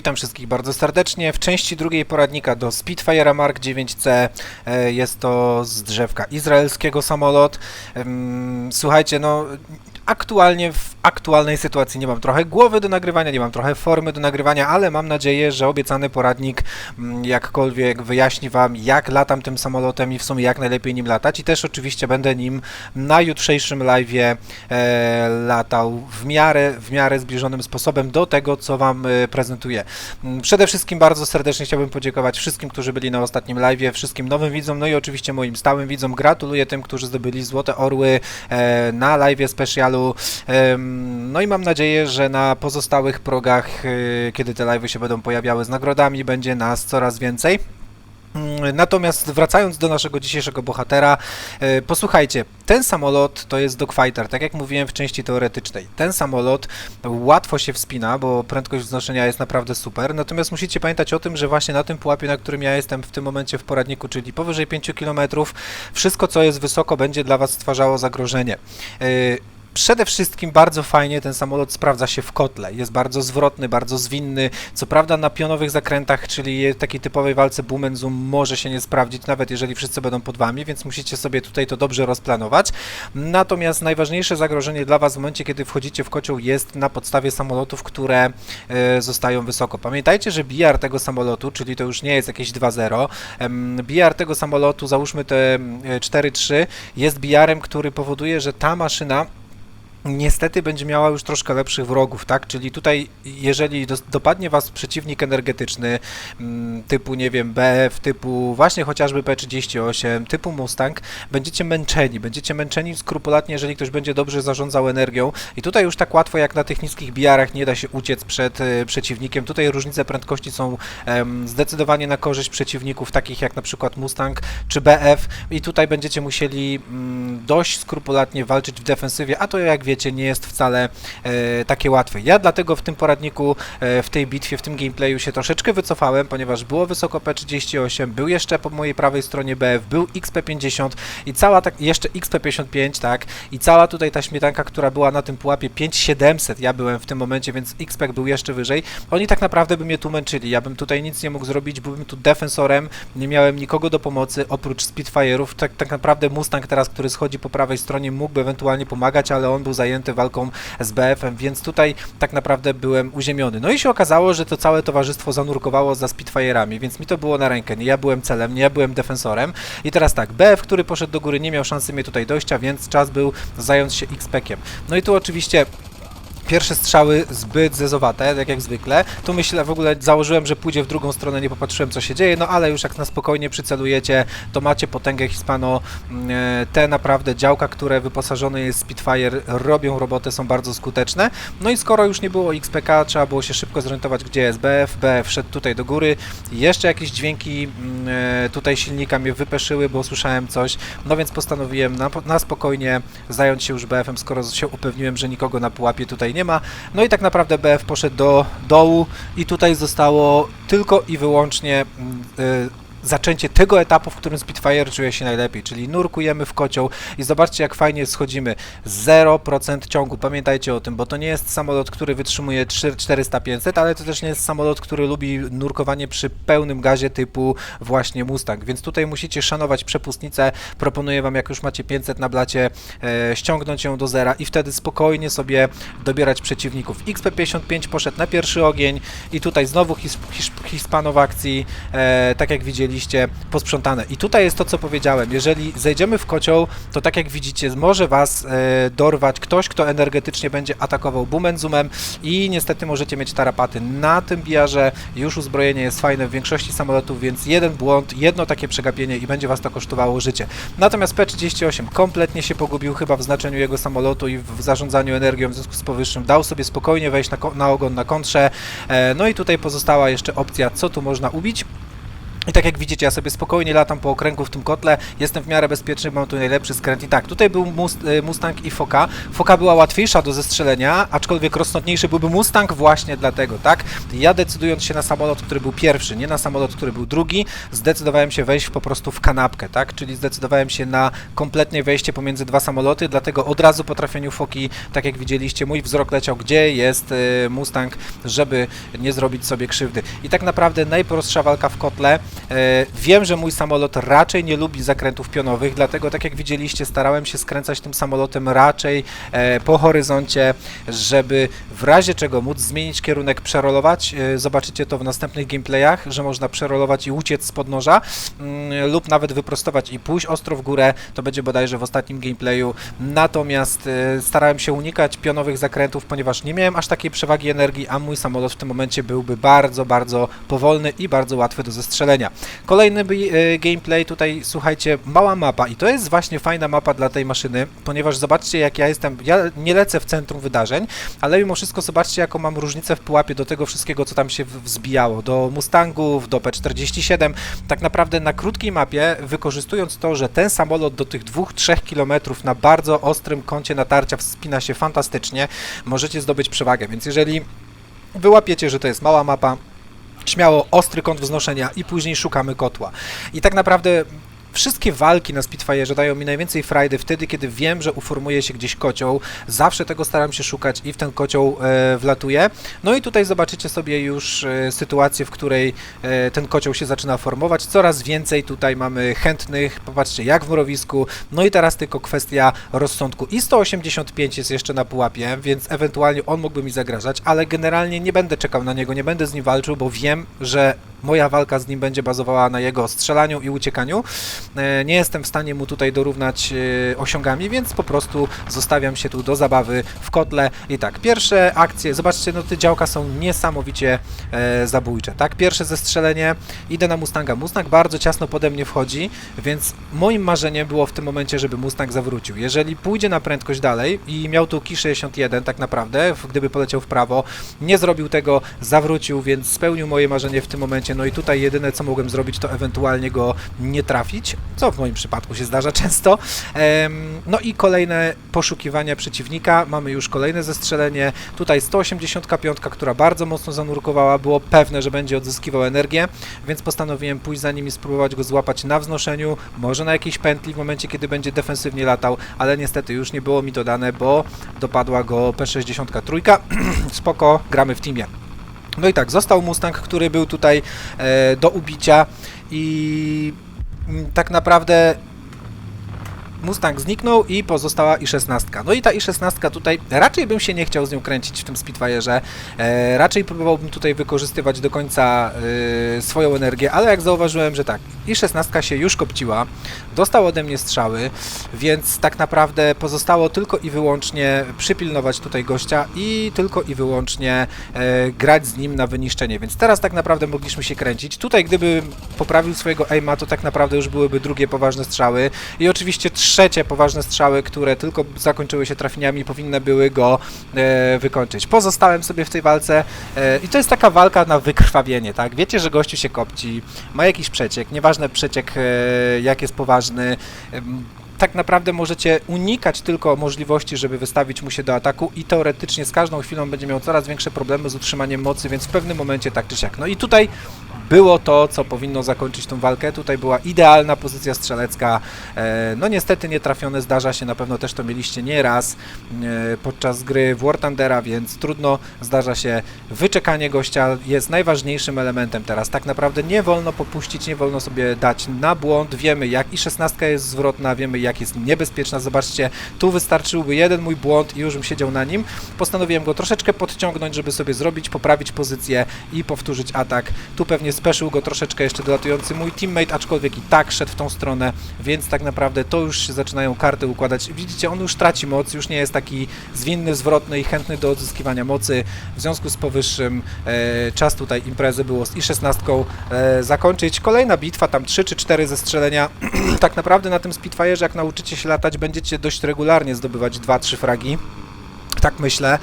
Witam wszystkich bardzo serdecznie. W części drugiej poradnika do Spitfire'a Mark 9C e, jest to z drzewka izraelskiego samolot. Słuchajcie, no aktualnie w aktualnej sytuacji nie mam trochę głowy do nagrywania, nie mam trochę formy do nagrywania, ale mam nadzieję, że obiecany poradnik mm, jakkolwiek wyjaśni Wam, jak latam tym samolotem i w sumie jak najlepiej nim latać i też oczywiście będę nim na jutrzejszym live'ie e, latał w miarę, w miarę zbliżonym sposobem do tego, co Wam e, prezentuję. Mm, Przede wszystkim bardzo serdecznie chciałbym podziękować wszystkim, którzy byli na ostatnim live'ie, wszystkim nowym widzom, no i oczywiście moim stałym widzom. Gratuluję tym, którzy zdobyli Złote Orły e, na live'ie specjalu. No i mam nadzieję, że na pozostałych progach, e, kiedy te live'y się będą pojawiały z nagrodami, będzie nas coraz więcej. Mm, Natomiast wracając do naszego dzisiejszego bohatera, e, posłuchajcie, ten samolot to jest dogfighter, tak jak mówiłem w części teoretycznej. Ten samolot łatwo się wspina, bo prędkość wznoszenia jest naprawdę super, natomiast musicie pamiętać o tym, że właśnie na tym pułapie, na którym ja jestem w tym momencie w poradniku, czyli powyżej 5 km, wszystko co jest wysoko będzie dla Was stwarzało zagrożenie. E, Przede wszystkim bardzo fajnie ten samolot sprawdza się w kotle. Jest bardzo zwrotny, bardzo zwinny. Co prawda na pionowych zakrętach, czyli takiej typowej walce boom zoom może się nie sprawdzić, nawet jeżeli wszyscy będą pod wami, więc musicie sobie tutaj to dobrze rozplanować. Natomiast najważniejsze zagrożenie dla was w momencie, kiedy wchodzicie w kocioł jest na podstawie samolotów, które e, zostają wysoko. Pamiętajcie, że BR tego samolotu, czyli to już nie jest jakieś 2.0, em, BR tego samolotu, załóżmy te em, 4.3, jest BR-em, który powoduje, że ta maszyna niestety będzie miała już troszkę lepszych wrogów, tak? Czyli tutaj, jeżeli dos- dopadnie was przeciwnik energetyczny, mm, typu, nie wiem, BF, typu właśnie chociażby P38, typu Mustang, będziecie męczeni, będziecie męczeni skrupulatnie, jeżeli ktoś będzie dobrze zarządzał energią i tutaj już tak łatwo jak na tych niskich biarach nie da się uciec przed e, przeciwnikiem. Tutaj różnice prędkości są zdecydowanie na korzyść przeciwników takich jak na przykład Mustang czy BF i tutaj będziecie musieli mm, dość skrupulatnie walczyć w defensywie, a to jak wiecie nie jest wcale e, takie łatwe. Ja dlatego w tym poradniku, e, w tej bitwie, w tym gameplayu się troszeczkę wycofałem, ponieważ było wysoko P38, był jeszcze po mojej prawej stronie BF, był XP50 i cała tak, jeszcze XP55, tak, i cała tutaj ta śmietanka, która była na tym pułapie 5700, ja byłem w tym momencie, więc XP był jeszcze wyżej, oni tak naprawdę by mnie tu męczyli, ja bym tutaj nic nie mógł zrobić, byłbym tu defensorem, nie miałem nikogo do pomocy, oprócz Spitfire'ów, tak, tak naprawdę Mustang teraz, który schodzi po prawej stronie, mógłby ewentualnie pomagać, ale on był zajęty walką z BF-em, więc tutaj tak naprawdę byłem uziemiony. No i się okazało, że to całe towarzystwo zanurkowało za Spitfire'ami, więc mi to było na rękę, nie ja byłem celem, nie ja byłem defensorem i teraz tak, BF, który poszedł do góry, nie miał szansy mnie tutaj dojścia, więc czas był zająć się X-Peckiem. No i tu oczywiście Pierwsze strzały zbyt zezowate, tak jak zwykle. Tu myślę, w ogóle założyłem, że pójdzie w drugą stronę, nie popatrzyłem co się dzieje, no ale już jak na spokojnie przycelujecie, to macie potęgę Hispano. Mm, e, Te naprawdę działka, które wyposażone jest Spitfire, robią robotę, są bardzo skuteczne. No i skoro już nie było XPK, trzeba było się szybko zorientować, gdzie jest BF. BF szedł tutaj do góry. Jeszcze jakieś dźwięki mm, e, tutaj silnika mnie wypeszyły, bo słyszałem coś, no więc postanowiłem na, na spokojnie zająć się już BF-em, skoro się upewniłem, że nikogo na pułapie tutaj nie ma. No i tak naprawdę BF poszedł do dołu i tutaj zostało tylko i wyłącznie mm, y, zaczęcie tego etapu, w którym Spitfire czuje się najlepiej, czyli nurkujemy w kocioł i zobaczcie jak fajnie schodzimy. 0% ciągu, pamiętajcie o tym, bo to nie jest samolot, który wytrzymuje 400-500, ale to też nie jest samolot, który lubi nurkowanie przy pełnym gazie typu właśnie Mustang, więc tutaj musicie szanować przepustnicę. Proponuję Wam, jak już macie 500 na blacie, e, ściągnąć ją do zera i wtedy spokojnie sobie dobierać przeciwników. XP55 poszedł na pierwszy ogień i tutaj znowu his, his, Hispano w akcji, e, tak jak widzieliście, posprzątane. I tutaj jest to, co powiedziałem. Jeżeli zejdziemy w kocioł, to tak jak widzicie, może Was e, dorwać ktoś, kto energetycznie będzie atakował zoomem i niestety możecie mieć tarapaty. Na tym biarze już uzbrojenie jest fajne w większości samolotów, więc jeden błąd, jedno takie przegapienie i będzie Was to kosztowało życie. Natomiast P38 kompletnie się pogubił chyba w znaczeniu jego samolotu i w zarządzaniu energią w związku z powyższym. Dał sobie spokojnie wejść na, na ogon na kontrze. E, no i tutaj pozostała jeszcze opcja, co tu można ubić. I tak jak widzicie, ja sobie spokojnie latam po okręgu w tym kotle, jestem w miarę bezpieczny, mam tu najlepszy skręt i tak, tutaj był y, Mustang i Foka. Foka była łatwiejsza do zestrzelenia, aczkolwiek rozsądniejszy byłby Mustang właśnie dlatego, tak? Ja decydując się na samolot, który był pierwszy, nie na samolot, który był drugi, zdecydowałem się wejść po prostu w kanapkę, tak? Czyli zdecydowałem się na kompletnie wejście pomiędzy dwa samoloty, dlatego od razu po trafieniu Foki, tak jak widzieliście, mój wzrok leciał, gdzie jest y, Mustang, żeby nie zrobić sobie krzywdy. I tak naprawdę najprostsza walka w kotle, Wiem, że mój samolot raczej nie lubi zakrętów pionowych, dlatego tak jak widzieliście, starałem się skręcać tym samolotem raczej e, po horyzoncie, żeby w razie czego móc zmienić kierunek, przerolować. E, Zobaczycie to w następnych gameplayach, że można przerolować i uciec z podnoża mm, lub nawet wyprostować i pójść ostro w górę. To będzie bodajże w ostatnim gameplayu. Natomiast e, starałem się unikać pionowych zakrętów, ponieważ nie miałem aż takiej przewagi energii, a mój samolot w tym momencie byłby bardzo, bardzo powolny i bardzo łatwy do zestrzelenia. Kolejny e, gameplay, tutaj słuchajcie, mała mapa i to jest właśnie fajna mapa dla tej maszyny, ponieważ zobaczcie jak ja jestem, ja nie lecę w centrum wydarzeń, ale mimo wszystko zobaczcie jaką mam różnicę w pułapie do tego wszystkiego, co tam się wzbijało, do Mustangów, do P47, tak naprawdę na krótkiej mapie, wykorzystując to, że ten samolot do tych 2-3 km na bardzo ostrym kącie natarcia wspina się fantastycznie, możecie zdobyć przewagę, więc jeżeli wyłapiecie, że to jest mała mapa, śmiało ostry kąt wznoszenia i później szukamy kotła. I tak naprawdę wszystkie walki na Spitfire'ze dają mi najwięcej frajdy wtedy, kiedy wiem, że uformuje się gdzieś kocioł. Zawsze tego staram się szukać i w ten kocioł e, wlatuję. No i tutaj zobaczycie sobie już e, sytuację, w której e, ten kocioł się zaczyna formować. Coraz więcej tutaj mamy chętnych, popatrzcie jak w mrowisku. No i teraz tylko kwestia rozsądku. I 185 jest jeszcze na pułapie, więc ewentualnie on mógłby mi zagrażać, ale generalnie nie będę czekał na niego, nie będę z nim walczył, bo wiem, że moja walka z nim będzie bazowała na jego strzelaniu i uciekaniu. E, Nie jestem w stanie mu tutaj dorównać e, osiągami, więc po prostu zostawiam się tu do zabawy w kotle. I tak, pierwsze akcje, zobaczcie, no te działka są niesamowicie e, zabójcze, tak? Pierwsze zestrzelenie, idę na Mustanga. Mustang bardzo ciasno pode mnie wchodzi, więc moim marzeniem było w tym momencie, żeby Mustang zawrócił. Jeżeli pójdzie na prędkość dalej i miał tu Ki 61 tak naprawdę, gdyby poleciał w prawo, nie zrobił tego, zawrócił, więc spełnił moje marzenie w tym momencie. No i tutaj jedyne co mogłem zrobić, to ewentualnie go nie trafić, co w moim przypadku się zdarza często. No i kolejne poszukiwania przeciwnika. Mamy już kolejne zestrzelenie. Tutaj 185, która bardzo mocno zanurkowała. Było pewne, że będzie odzyskiwał energię, więc postanowiłem pójść za nim i spróbować go złapać na wznoszeniu, może na jakiejś pętli w momencie, kiedy będzie defensywnie latał, ale niestety już nie było mi to dane, bo dopadła go P63. Spoko, gramy w teamie. No i tak, został Mustang, który był tutaj e, do ubicia i mm, tak naprawdę Mustang zniknął i pozostała i16. No i ta i16 tutaj raczej bym się nie chciał z nią kręcić w tym Spitfire'ze. E, raczej próbowałbym tutaj wykorzystywać do końca e, swoją energię, ale jak zauważyłem, że tak, i16 się już kopciła, dostał ode mnie strzały, więc tak naprawdę pozostało tylko i wyłącznie przypilnować tutaj gościa i tylko i wyłącznie e, grać z nim na wyniszczenie. Więc teraz tak naprawdę mogliśmy się kręcić. Tutaj gdyby poprawił swojego aima, to tak naprawdę już byłyby drugie poważne strzały i oczywiście trzecie poważne strzały, które tylko zakończyły się trafieniami, powinny były go e, wykończyć. Pozostałem sobie w tej walce e, i to jest taka walka na wykrwawienie, tak? Wiecie, że gościu się kopci, ma jakiś przeciek, nieważne przeciek e, jak jest poważny, em, tak naprawdę możecie unikać tylko możliwości, żeby wystawić mu się do ataku i teoretycznie z każdą chwilą będzie miał coraz większe problemy z utrzymaniem mocy, więc w pewnym momencie tak czy siak. No i tutaj było to, co powinno zakończyć tą walkę. Tutaj była idealna pozycja strzelecka. E, no niestety nie trafione, zdarza się, na pewno też to mieliście nieraz e, podczas gry w War Thundera, więc trudno, zdarza się. Wyczekanie gościa jest najważniejszym elementem teraz. Tak naprawdę nie wolno popuścić, nie wolno sobie dać na błąd. Wiemy, jak i 16 jest zwrotna, wiemy, jak jest niebezpieczna. Zobaczcie, tu wystarczyłby jeden mój błąd i już bym siedział na nim. Postanowiłem go troszeczkę podciągnąć, żeby sobie zrobić, poprawić pozycję i powtórzyć atak. Tu pewnie speszył go troszeczkę jeszcze dolatujący mój teammate, aczkolwiek i tak szedł w tą stronę, więc tak naprawdę to już się zaczynają karty układać. Widzicie, on już traci moc, już nie jest taki zwinny, zwrotny i chętny do odzyskiwania mocy. W związku z powyższym e, czas tutaj imprezy było z i16 e, zakończyć. Kolejna bitwa, tam 3 czy 4 zestrzelenia. tak naprawdę na tym Spitfire'ze, jak nauczycie się latać, będziecie dość regularnie zdobywać 2-3 fragi. Tak myślę.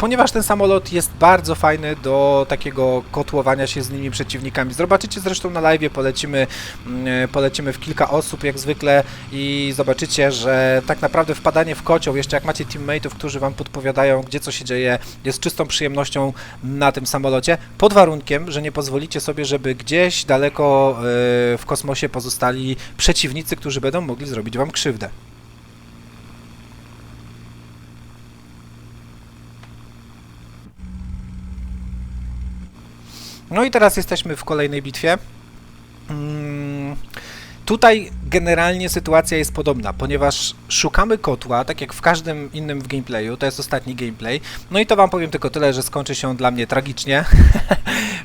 E, ponieważ ten samolot jest bardzo fajny do takiego kotłowania się z innymi przeciwnikami. Zobaczycie zresztą na live, polecimy, mm, polecimy w kilka osób jak zwykle i zobaczycie, że tak naprawdę wpadanie w kocioł, jeszcze jak macie teammateów, którzy wam podpowiadają, gdzie co się dzieje, jest czystą przyjemnością na tym samolocie, pod warunkiem, że nie pozwolicie sobie, żeby gdzieś daleko e, w kosmosie pozostali przeciwnicy, którzy będą mogli zrobić wam krzywdę. No i teraz jesteśmy w kolejnej bitwie. Mm, Tutaj generalnie sytuacja jest podobna, ponieważ szukamy kotła, tak jak w każdym innym w gameplayu, to jest ostatni gameplay. No i to wam powiem tylko tyle, że skończy się dla mnie tragicznie.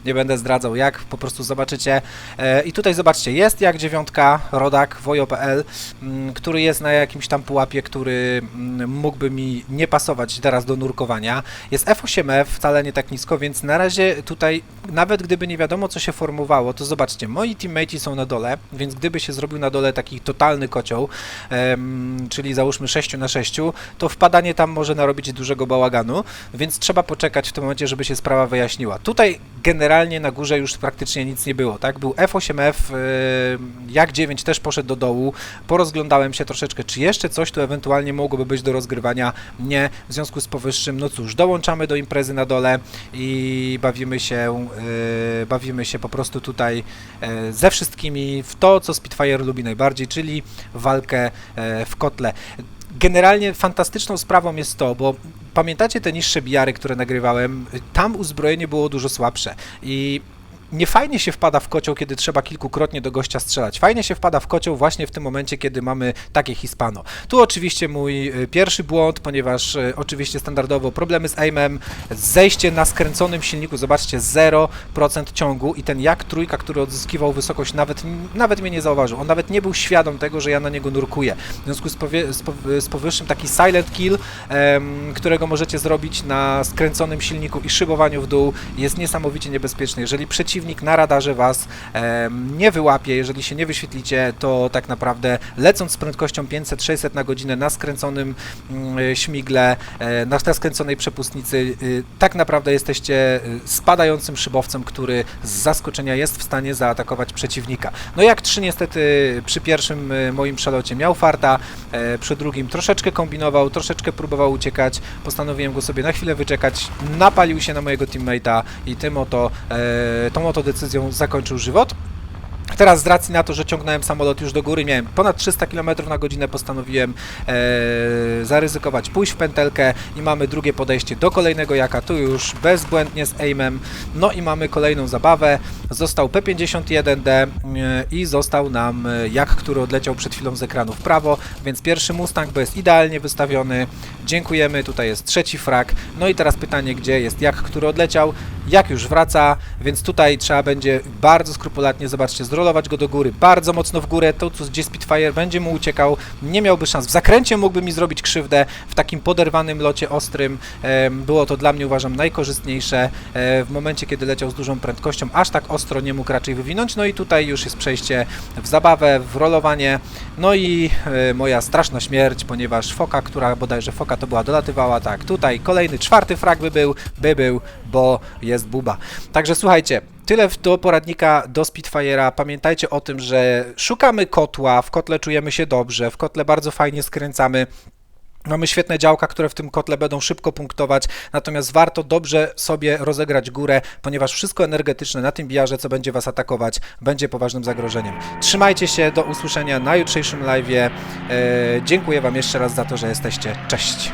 Nie będę zdradzał jak, po prostu zobaczycie. E, I tutaj zobaczcie, jest jak dziewiątka, rodak, wojo.pl, mm, który jest na jakimś tam pułapie, który mm, mógłby mi nie pasować teraz do nurkowania. Jest F8F, wcale nie tak nisko, więc na razie tutaj, nawet gdyby nie wiadomo co się formowało, to zobaczcie, moi teammates są na dole, więc gdyby się zrobił na dole taki totalny kocioł, czyli załóżmy 6 na 6, to wpadanie tam może narobić dużego bałaganu, więc trzeba poczekać w tym momencie, żeby się sprawa wyjaśniła. Tutaj generalnie na górze już praktycznie nic nie było, tak? Był F8F, y, jak 9 też poszedł do dołu, porozglądałem się troszeczkę, czy jeszcze coś tu ewentualnie mogłoby być do rozgrywania. Nie, w związku z powyższym, no cóż, dołączamy do imprezy na dole i bawimy się, y, bawimy się po prostu tutaj e, ze wszystkimi w to, co Spitfire lubi najbardziej, czyli walkę w kotle. Generalnie fantastyczną sprawą jest to, bo pamiętacie te niższe biary, które nagrywałem? Tam uzbrojenie było dużo słabsze i nie fajnie się wpada w kocioł, kiedy trzeba kilkukrotnie do gościa strzelać. Fajnie się wpada w kocioł właśnie w tym momencie, kiedy mamy takie Hispano. Tu oczywiście mój y, pierwszy błąd, ponieważ y, oczywiście standardowo problemy z aimem, zejście na skręconym silniku, zobaczcie 0% ciągu i ten jak trójka, który odzyskiwał wysokość nawet, nawet mnie nie zauważył. On nawet nie był świadom tego, że ja na niego nurkuję. W związku z, powie, z, z powyższym taki silent kill, em, którego możecie zrobić na skręconym silniku i szybowaniu w dół jest niesamowicie niebezpieczny. Jeżeli przeciwnik na radarze was nie wyłapie, jeżeli się nie wyświetlicie, to tak naprawdę lecąc z prędkością 500-600 na godzinę na skręconym mm, śmigle, e, na, skręconej przepustnicy, y, tak naprawdę jesteście y, spadającym szybowcem, który z zaskoczenia jest w stanie zaatakować przeciwnika. No jak 3 niestety przy pierwszym y, moim przelocie miał farta, e, przy drugim troszeczkę kombinował, troszeczkę próbował uciekać, postanowiłem go sobie na chwilę wyczekać, napalił się na mojego teammate'a i tym oto, e, tą oto decyzją zakończył żywot. Teraz z racji na to, że ciągnąłem samolot już do góry, miałem ponad 300 km na godzinę, postanowiłem e, zaryzykować, pójść w pętelkę i mamy drugie podejście do kolejnego jaka, tu już bezbłędnie z aimem, no i mamy kolejną zabawę, został P51D e, i został nam e, jak, który odleciał przed chwilą z ekranu w prawo, więc pierwszy Mustang, bo jest idealnie wystawiony, dziękujemy, tutaj jest trzeci frak, no i teraz pytanie, gdzie jest jak, który odleciał, jak już wraca, więc tutaj trzeba będzie bardzo skrupulatnie, zobaczcie, zrolować go do góry, bardzo mocno w górę, to gdzie Spitfire będzie mu uciekał, nie miałby szans, w zakręcie mógłby mi zrobić krzywdę, w takim poderwanym locie ostrym, było to dla mnie uważam najkorzystniejsze, e, w momencie kiedy leciał z dużą prędkością, aż tak ostro nie mógł raczej wywinąć, no i tutaj już jest przejście w zabawę, w rolowanie, no i e, moja straszna śmierć, ponieważ foka, która bodajże foka to była, dolatywała, tak, tutaj kolejny, czwarty frag by był, by był, bo jest buba. Także słuchajcie, tyle do poradnika do Spitfire'a. Pamiętajcie o tym, że szukamy kotła, w kotle czujemy się dobrze, w kotle bardzo fajnie skręcamy. Mamy świetne działka, które w tym kotle będą szybko punktować, natomiast warto dobrze sobie rozegrać górę, ponieważ wszystko energetyczne na tym biarze, co będzie Was atakować, będzie poważnym zagrożeniem. Trzymajcie się, do usłyszenia na jutrzejszym live'ie. E, dziękuję Wam jeszcze raz za to, że jesteście. Cześć!